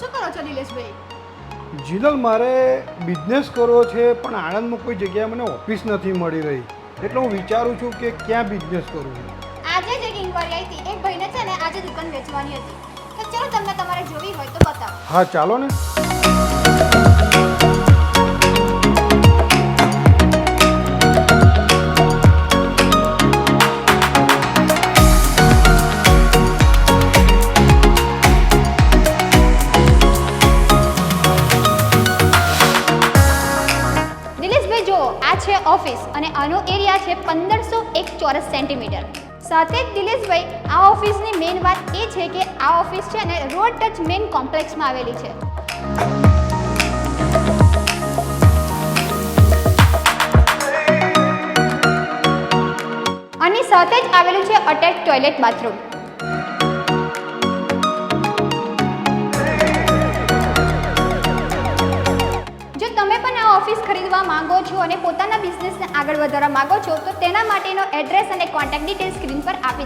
શું કરો છો નિલેશભાઈ? જીનલ મારે બિઝનેસ કરવો છે પણ આણંદમાં કોઈ જગ્યાએ મને ઓફિસ નથી મળી રહી. એટલે હું વિચારું છું કે ક્યાં બિઝનેસ કરું આજે જ એક ઇન્ક્વાયરી આવી હતી. એક ભાઈને છે ને આજે દુકાન વેચવાની હતી. તો ચલો તમને તમારે જોવી હોય તો બતાવો. હા ચાલો ને. જો આ છે ઓફિસ અને આનો એરિયા છે પંદરસો એક ચોરસ સેન્ટીમીટર. સાથે જ દિલેશભાઈ, આ ઓફિસની મેઇન વાત એ છે કે આ ઓફિસ છે ને રોડ ટચ મેઇન કોમ્પ્લેક્સમાં આવેલી છે. અને સાથે જ આવેલું છે અટેચ ટોયલેટ બાથરૂમ ખરીદવા માંગો છો અને પોતાના બિઝનેસને આગળ વધારવા માંગો છો, તો તેના માટેનો એડ્રેસ અને કોન્ટેક્ટ ડિટેલ સ્ક્રીન પર આપી